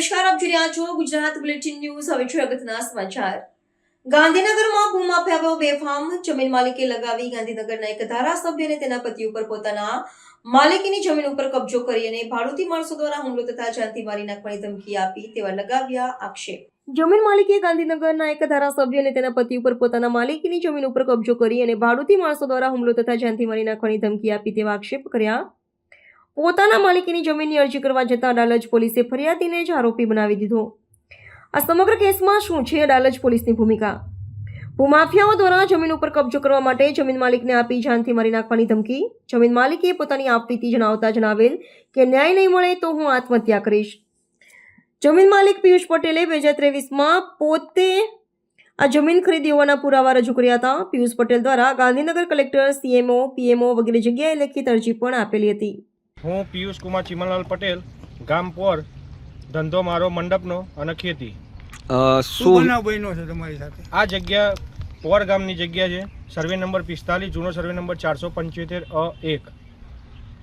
નમસ્કાર, આપ જોઈ રહ્યા છો ગુજરાત બુલેટિન ન્યૂઝ. હવે છે સમાચાર. ગાંધીનગરમાં ભૂમાફિયાઓ બેફામ જમીન માલિકે લગાવી ગાંધીનગરના એક ધારાસભ્યને તેના પતિ ઉપર પોતાના માલિકીની જમીન ઉપર કબજો કરી અને ભાડુતી માણસો દ્વારા હુમલો તથા જાનથી મારી નાખવાની ધમકી આપી તેવા લગાવ્યા આક્ષેપ. જમીન માલિકે ગાંધીનગરના એક ધારાસભ્ય અને તેના પતિ ઉપર પોતાના માલિકીની જમીન ઉપર કબજો કરી અને ભાડુતી માણસો દ્વારા હુમલો તથા જાનથી મારી નાખવાની ધમકી આપી તેવા આક્ષેપ કર્યા. પોતાના માલિકીની જમીનની અરજી કરવા જતાં અડાલજ પોલીસે ફરિયાદીને જ આરોપી બનાવી દીધો. આ સમગ્ર કેસમાં શું છે અડાલજ પોલીસની ભૂમિકા? ભૂમાફિયાઓ દ્વારા જમીન ઉપર કબજો કરવા માટે જમીન માલિકને આપી જાનથી મારી નાખવાની ધમકી? જમીન માલિકે પોતાની આપવીતી જણાવતા જણાવેલ કે ન્યાય નહીં મળે તો હું આત્મહત્યા કરીશ. જમીન માલિક પિયુષ પટેલે બે હજાર ત્રેવીસમાં પોતે આ જમીન ખરીદી હોવાના પુરાવા રજૂ કર્યા હતા. પિયુષ પટેલ દ્વારા ગાંધીનગર કલેક્ટર સીએમઓ પીએમઓ વગેરે જગ્યાએ લેખિત અરજી પણ આપેલી હતી. હું પિયુષ કુમાર ચીમનલાલ પટેલ ગામ પોર ધંધો મારો મંડપનો અને ખેતી. શું? શું બનાવ બન્યો છે તમારી સાથે? આ જગ્યા પોર ગામની જગ્યા છે. સર્વે નંબર પિસ્તાલીસ જૂનો સર્વે નંબર ચારસો પંચોતેર અ એક.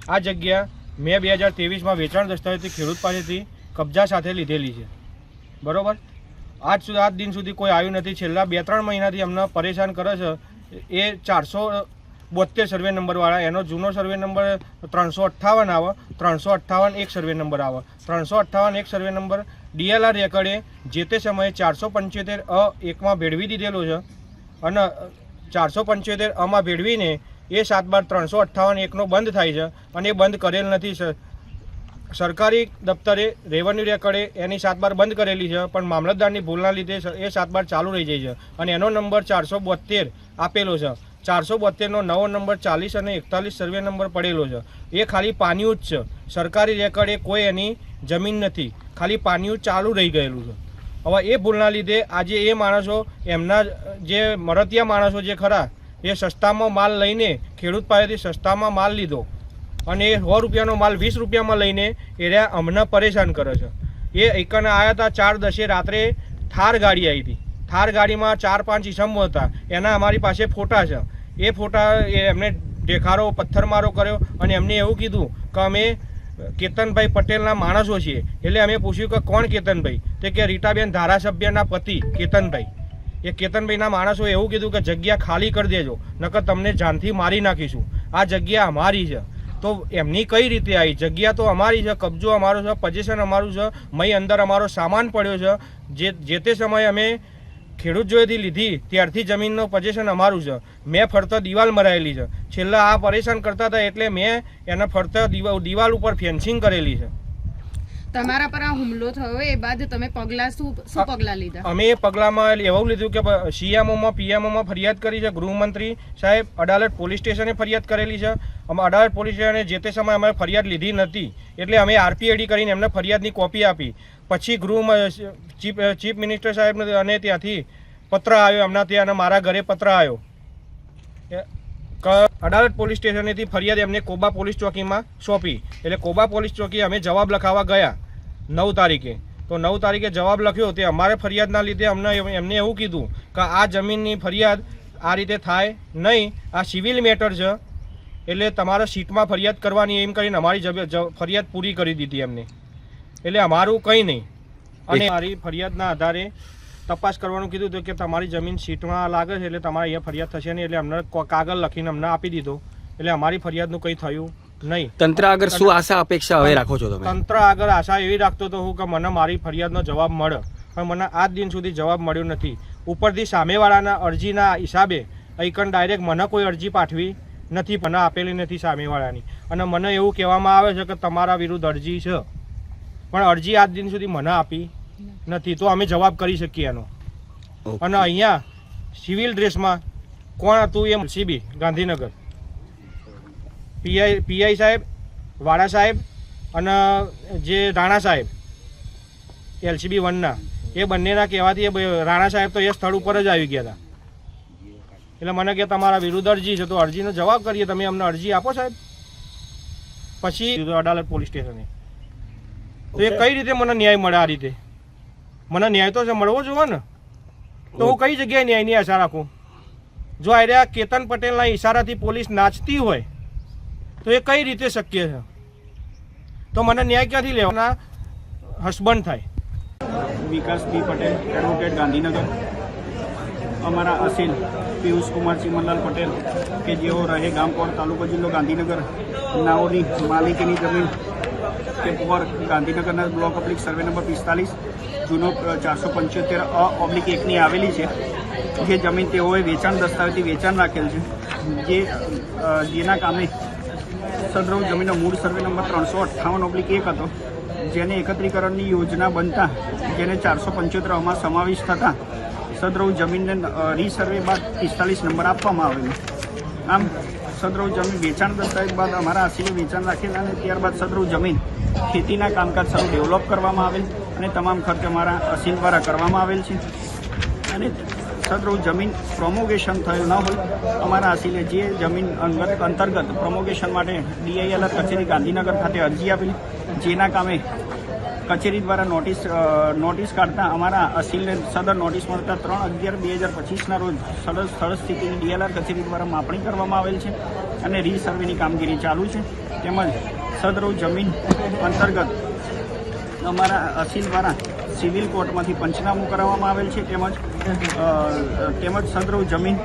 આ જગ્યા મેં બે હજાર તેવીસમાં વેચાણ દસ્તાવેજથી ખેડૂત પાસેથી કબજા સાથે લીધેલી છે. બરાબર? આજ સુધી આજ દિન સુધી કોઈ આવ્યું નથી. છેલ્લા બે ત્રણ મહિનાથી અમને પરેશાન કરે છે. એ ચારસો બોતેર સર્વે નંબરવાળા એનો જૂનો સર્વે નંબર ત્રણસો અઠ્ઠાવન આવે, ત્રણસો અઠ્ઠાવન એક સર્વે નંબર આવે. ત્રણસો અઠ્ઠાવન એક સર્વે નંબર ડીએલઆર રેકર્ડે જે તે સમયે ચારસો પંચોતેર અ એકમાં ભેળવી દીધેલો છે અને ચારસો પંચોતેર અમાં ભેળવીને એ સાત બાર ત્રણસો અઠ્ઠાવન એકનો બંધ થાય છે અને એ બંધ કરેલ નથી સર. સરકારી દફતરે રેવન્યુ રેકર્ડે એની સાત બાર બંધ કરેલી છે, પણ મામલતદારની ભૂલના લીધે એ સાત બાર ચાલુ રહી જાય છે અને એનો નંબર ચારસો બોતેર આપેલો છે. ચારસો બોતેરનો નવો નંબર, ચાલીસ અને એકતાલીસ સર્વે નંબર પડેલો છે. એ ખાલી પાન્યું જ છે. સરકારી રેકર્ડે કોઈ એની જમીન નથી. ખાલી પાન્યું ચાલુ રહી ગયેલું છે. હવે એ ભૂલના લીધે આજે એ માણસો, એમના જે મરતિયા માણસો જે ખરા, એ સસ્તામાં માલ લઈને, ખેડૂત પાસેથી સસ્તામાં માલ લીધો. અને એ સો રૂપિયાનો માલ, વીસ રૂપિયામાં લઈને એ રહ્યા અમને પરેશાન કરે છે. એ એકને આવ્યા હતા ચાર દસે રાત્રે થાર ગાડી આવી હતી. થાર ગાડીમાં ચાર પાંચ ઈસમો હતા. એના અમારી પાસે ફોટા છે. એ ફોટા એમને દેખાડો, પથ્થરમારો કર્યો અને એમને એવું કીધું કે અમે કેતનભાઈ પટેલના માણસો છીએ. એટલે અમે પૂછ્યું કે કોણ કેતનભાઈ? તે કે રીટાબેન ધારાસભ્યના પતિ કેતનભાઈ. એ કેતનભાઈના માણસોએ એવું કીધું કે જગ્યા ખાલી કરી દેજો, નકર તમને જાનથી મારી નાખીશું. આ જગ્યા અમારી છે. તો એમની કઈ રીતે આવી? જગ્યા તો અમારી છે, કબજો અમારો છે પોઝિશન અમારું છે, મય અંદર અમારો સામાન પડ્યો છે. જે જે તે સમયે અમે ખેડૂત જોડેથી લીધી, ત્યારથી જમીનનો પોઝિશન અમારું છે. મેં ફરતા દિવાલ મરાયેલી છે. છેલ્લા આ પરેશાન કરતા હતા એટલે મેં એના ફરતા દિવાલ ઉપર ફેન્સિંગ કરેલી છે. તમારા પર આ હુમલો થયો એ બાદ તમે પગલા શું શું પગલા લીધા? અમે એ પગલામાં એવું લીધું કે સીએમઓમાં પીએમઓમાં ફરિયાદ કરી છે. ગૃહમંત્રી સાહેબ અડાલત પોલીસ સ્ટેશને ફરિયાદ કરેલી છે. અમે અડાલત પોલીસ સ્ટેશને જે તે સમયે અમે ફરિયાદ લીધી નથી એટલે અમે આરપીએડી કરીને એમને ફરિયાદની કોપી આપી. પછી ગૃહ ચીફ ચીફ મિનિસ્ટર સાહેબ અને ત્યાંથી પત્ર આવ્યો એમના ત્યાં અને મારા ઘરે પત્ર આવ્યો. અડાલત પોલીસ સ્ટેશનેથી ફરિયાદ એમને કોબા પોલીસ ચોકીમાં સોંપી. એટલે કોબા પોલીસ ચોકી અમે જવાબ લખાવવા ગયા. નવ તારીખે. તો નવ તારીખે જવાબ લખ્યો તે અમારે ફરિયાદના લીધે અમને એમ- એમને એવું કીધું કે આ જમીનની ફરિયાદ આ રીતે થાય નહીં આ સિવિલ મેટર છે એટલે તમારે સીટમાં ફરિયાદ કરવાની એમ કરીને અમારી ફરિયાદ પૂરી કરી દીધી એમને. એટલે અમારું કંઈ નહીં. અને મારી ફરિયાદના આધારે તપાસ કરવાનું કીધું હતું કે તમારી જમીન સીટમાં લાગે છે એટલે તમારે અહીંયા ફરિયાદ થશે નહીં એટલે અમને કાગળ લખીને અમને આપી દીધો. એટલે અમારી ફરિયાદનું કંઈ થયું નહીં. તંત્ર આગળ શું આશા અપેક્ષા હવે રાખો છો તમે? તંત્ર આગળ આશા એવી રાખતો હતો હું કે મને મારી ફરિયાદનો જવાબ મળે. પણ મને આજ દિન સુધી જવાબ મળ્યો નથી. ઉપરથી સામેવાળાના અરજીના હિસાબે અહીં ડાયરેક્ટ મને કોઈ અરજી પાઠવી નથી મને આપેલી નથી સામેવાળાની. અને મને એવું કહેવામાં આવે છે કે તમારા વિરુદ્ધ અરજી છે. પણ અરજી આજ દિન સુધી મને આપી નથી તો અમે જવાબ કરી શકીએ એનો. અને અહીંયા સિવિલ ડ્રેસમાં કોણ હતું એ સીબી ગાંધીનગર. પીઆઈ પીઆઈ સાહેબ વાડા સાહેબ અને જે રાણા સાહેબ એલસીબી વનના એ બંનેના કહેવાથી એ રાણા સાહેબ તો એ સ્થળ ઉપર જ આવી ગયા હતા. એટલે મને કે તમારા વિરુદ્ધ અરજી છે તો અરજીનો જવાબ કરીએ તમે અમને અરજી આપો સાહેબ. પછી અડાલત પોલીસ સ્ટેશને. તો એ કઈ રીતે મને ન્યાય મળે આ રીતે? મને ન્યાય તો છે મળવો જોઈએ ને. તો હું કઈ જગ્યાએ ન્યાયની આશા રાખું? જો આ કેતન પટેલના ઈશારાથી પોલીસ નાચતી હોય તો એ કઈ રીતે શક્ય છે? તો મને ન્યાય ક્યાંથી લેવાના? હસબન્ડ થાય. Vikas B Patel, advocate Gandhinagar. અમારા અસીલ, પિયુષ કુમાર ચિમનલાલ પટેલ, કે જેઓ રહે ગામકોટ તાલુકો જિલ્લો ગાંધીનગર. નાઓની માલિકીની જમીન કે પર ગાંધીનગરના બ્લોક ઓબ્લિક સર્વે નંબર પિસ્તાલીસ, જૂનો ચારસો પંચોતેર અ ઓબ્લિક એકની આવેલી છે, જે જમીન તેઓએ વેચાણ દસ્તાવેજથી વેચાણ રાખેલ છે, જે જેના કામે સદરવ જમીનનો મૂળ સર્વે નંબર ત્રણસો અઠ્ઠાવન ઓબ્લિક એક હતો, જેને એકત્રીકરણની યોજના બનતા, જેને ચારસો પંચોતેરમાં સમાવેશ થતાં, સદરવ જમીનને રીસર્વે બાદ પિસ્તાલીસ નંબર આપવામાં આવેલો. આમ, સદરવ જમીન વેચાણ દસ્તાવેજ બાદ અમારા આશીએ વેચાણ રાખેલા અને ત્યારબાદ સદરવ જમીન ખેતીના કામકાજ સારું ડેવલપ કરવામાં આવેલ અને તમામ ખર્ચ અમારા અસીલ દ્વારા કરવામાં આવેલ છે. અને સદરવ જમીન પ્રોમોગેશન થયેલ ન હોય, અમારા અસીલે જે જમીન અંગત, અંતર્ગત પ્રોમોગેશન માટે ડીઆઈએલઆર કચેરી ગાંધીનગર ખાતે અરજી આપેલી, જેના કામે કચેરી દ્વારા નોટિસ નોટિસ કાઢતા અમારા અસીલને સદર નોટિસ મળતા ત્રણ અગિયાર બે હજાર પચીસના રોજ સદર સ્થળ સ્થિતિની ડીએલઆર કચેરી દ્વારા માપણી કરવામાં આવેલ છે અને રીસર્વેની કામગીરી ચાલુ છે. તેમજ સદરવ જમીન અંતર્ગત અમારા અસીલ દ્વારા સિવિલ કોર્ટમાંથી પંચનામું કરાવવામાં આવેલ છે તેમજ તેમજ સદરવ જમીન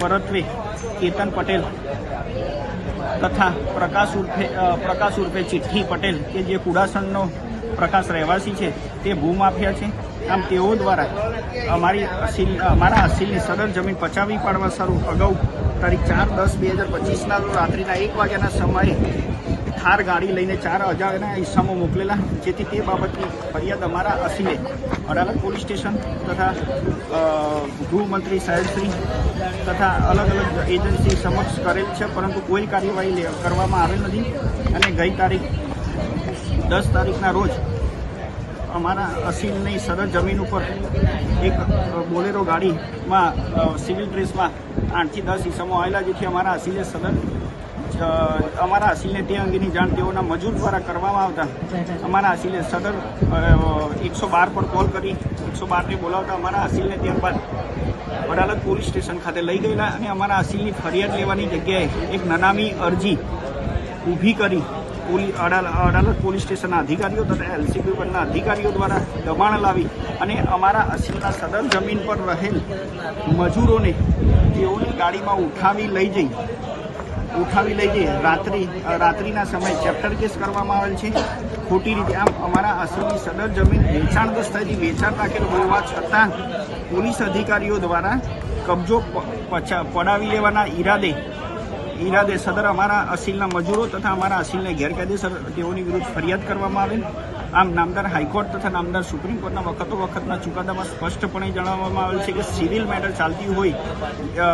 પરત્વે કેતન પટેલ તથા પ્રકાશ ઉર્ફે પ્રકાશ ઉર્ફે ચિઠ્ઠી પટેલ કે જે કુડાસણનો પ્રકાશ રહેવાસી છે તે ભૂમાફિયા છે. આમ તેઓ દ્વારા અમારી અસીલ, અમારા અસીલની સદર જમીન પચાવી પાડવા સારું અગાઉ તારીખ ચાર દસ બે હજાર પચીસના રાત્રિના એક વાગ્યાના સમયે થાર ગાડી લઈને ચાર અજાણ્યા હિસ્સામાં મોકલેલા જેથી તે બાબતની ફરિયાદ અમારા અસીલે અડાલજ પોલીસ સ્ટેશન તથા ગૃહમંત્રી સાહેબશ્રી તથા અલગ અલગ એજન્સી સમક્ષ કરેલ છે પરંતુ કોઈ કાર્યવાહી કરવામાં આવેલ નથી અને ગઈ તારીખ દસ તારીખના રોજ અમારા અસીલની સદર જમીન ઉપર એક બોલેરો ગાડીમાં સિવિલ ડ્રેસમાં આઠથી દસ ઈસમો આવેલા જેથી અમારા અસીલે સદર અ, અમારા અસીલને તે અંગેની જાણ તેઓના મજૂર દ્વારા કરવામાં આવતા. અમારા અસીલે સદર એકસો બાર પર કોલ કરી એકસો બારને બોલાવતા અમારા અસીલને ત્યારબાદ વડાલત પોલીસ સ્ટેશન ખાતે લઈ ગયેલા અને અમારા અસીલની ફરિયાદ લેવાની જગ્યાએ એક નનામી અરજી ઊભી કરી અડાલત પોલીસ સ્ટેશનના અધિકારીઓ તથા એલસીબી પરના અધિકારીઓ દ્વારા દબાણ લાવી અને અમારા અસીલના સદર જમીન પર રહેલ મજૂરોને તેઓની ગાડીમાં ઉઠાવી લઈ જઈ ઉઠાવી લઈ જઈ રાત્રિ રાત્રિના સમયે ચેપ્ટર કેસ કરવામાં આવેલ છે. ખોટી રીતે આમ અમારા અસીલની સદર જમીન વેચાણગ્રસ્ત દસ્તાવેજી વેચાણ રાખેલ હોવા છતાં પોલીસ અધિકારીઓ દ્વારા કબજો પડાવી લેવાના ઈરાદે ઈરાદે સદર અમારા અસીલના મજૂરો તથા અમારા અસીલને ગેરકાયદેસર તેઓની વિરુદ્ધ ફરિયાદ કરવામાં આવેલ. આમ નામદાર હાઈકોર્ટ તથા નામદાર સુપ્રીમ કોર્ટના વખતો વખતના ચુકાદામાં સ્પષ્ટપણે જણાવવામાં આવેલ છે કે સિવિલ મેટર ચાલતી હોય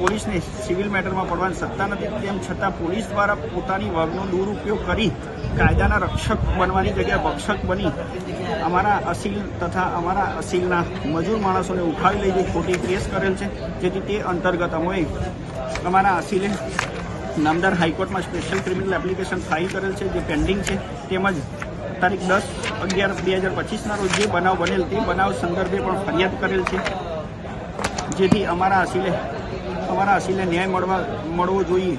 પોલીસને સિવિલ મેટરમાં પડવાની સત્તા નથી. તેમ છતાં પોલીસ દ્વારા પોતાની વર્ગનો દુરુપયોગ કરી કાયદાના રક્ષક બનવાની જગ્યાએ ભક્ષક બની અમારા અસીલ તથા અમારા અસીલના મજૂર માણસોને ઉઠાવી લઈ જઈ ખોટી કેસ કરેલ છે, જેથી તે અંતર્ગત અમે અમારા અસીલે નામદાર હાઈકોર્ટમાં સ્પેશિયલ ક્રિમિનલ એપ્લિકેશન ફાઇલ કરેલ છે, જે પેન્ડિંગ છે. તેમજ તારીખ દસ અગિયાર બે હજાર પચીસના રોજ જે બનાવ બનેલ તે બનાવ સંદર્ભે પણ ફરિયાદ કરેલ છે. જેથી અમારા અસીલે અમારા અસીલે ન્યાય મળવા મળવો જોઈએ.